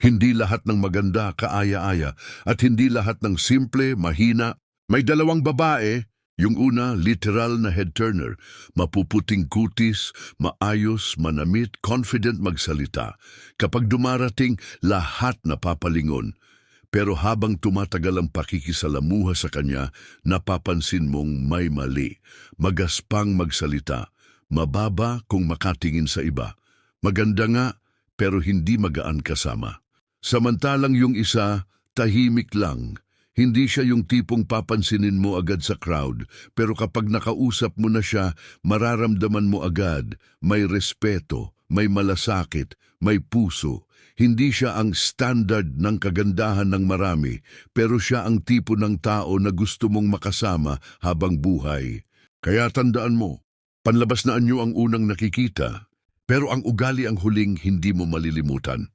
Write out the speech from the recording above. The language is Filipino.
Hindi lahat ng maganda kaaya-aya at hindi lahat ng simple, mahina. May dalawang babae, yung una literal na head turner, mapuputing kutis, maayos, manamit, confident magsalita. Kapag dumarating, lahat napapalingon. Pero habang tumatagal ang pakikisalamuha sa kanya, napapansin mong may mali. Magaspang magsalita, mababa kung makatingin sa iba. Maganda nga, pero hindi magaan kasama. Samantalang yung isa, tahimik lang. Hindi siya yung tipong papansinin mo agad sa crowd, pero kapag nakausap mo na siya, mararamdaman mo agad, may respeto, may malasakit, may puso. Hindi siya ang standard ng kagandahan ng marami, pero siya ang tipo ng tao na gusto mong makasama habang buhay. Kaya tandaan mo, panlabas na anyo ang unang nakikita, pero ang ugali ang huling hindi mo malilimutan.